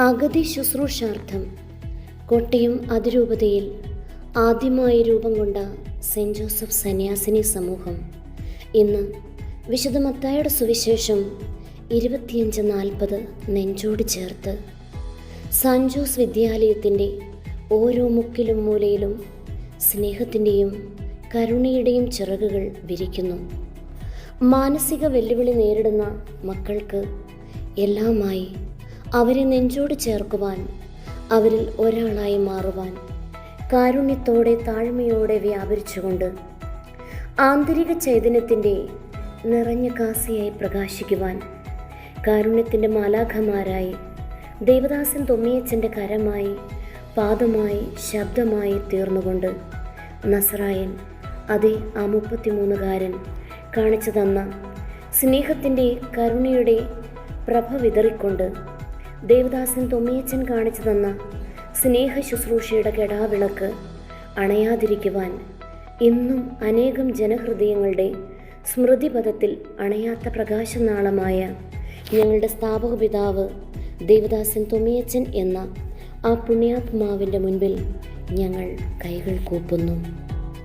അഗതി ശുശ്രൂഷാർത്ഥം. കോട്ടയം അതിരൂപതയിൽ ആദ്യമായി രൂപം കൊണ്ട സെന്റ് ജോസഫ് സന്യാസിനി സമൂഹം. ഇന്ന് വിശുദ്ധ മത്തായുടെ സുവിശേഷം ഇരുപത്തിയഞ്ച് നാൽപ്പത് നെഞ്ചോട് ചേർത്ത് സാൻ ജോസ് വിദ്യാലയത്തിന്റെ ഓരോ മുക്കിലും മൂലയിലും സ്നേഹത്തിന്റെയും കരുണയുടെയും ചിറകുകൾ വിരിക്കുന്നു. മാനസിക വെല്ലുവിളി നേരിടുന്ന മക്കൾക്ക് എല്ലാമായി അവരെ നെഞ്ചോട് ചേർക്കുവാൻ അവരിൽ ഒരാളായി മാറുവാൻ കാരുണ്യത്തോടെ താഴ്മയോടെ വ്യാപരിച്ചുകൊണ്ട് ആന്തരിക ചൈതന്യത്തിന്റെ നിറഞ്ഞ കാസിയായി പ്രകാശിക്കുവാൻ കാരുണ്യത്തിന്റെ മാലാഖമാരായി ദേവദാസൻ തൊമ്മിയച്ചന്റെ കരമായി പാദമായി ശബ്ദമായി തീർന്നുകൊണ്ട് നസറായൻ അതേ ആ മുപ്പത്തിമൂന്നുകാരൻ കാണിച്ചു തന്ന സ്നേഹത്തിന്റെ കരുണയുടെ പ്രഭ വിതറിക്കൊണ്ട് ദേവദാസൻ തൊമ്മിയച്ചൻ കാണിച്ചു തന്ന സ്നേഹ ശുശ്രൂഷയുടെ കെടാവിളക്ക് അണയാതിരിക്കുവാൻ ഇന്നും അനേകം ജനഹൃദയങ്ങളുടെ സ്മൃതിപഥത്തിൽ അണയാത്ത പ്രകാശനാളമായ ഞങ്ങളുടെ സ്ഥാപക പിതാവ് ദേവദാസൻ തൊമ്മിയച്ചൻ എന്ന ആ പുണ്യാത്മാവിന്റെ മുൻപിൽ ഞങ്ങൾ കൈകൾ കൂപ്പുന്നു.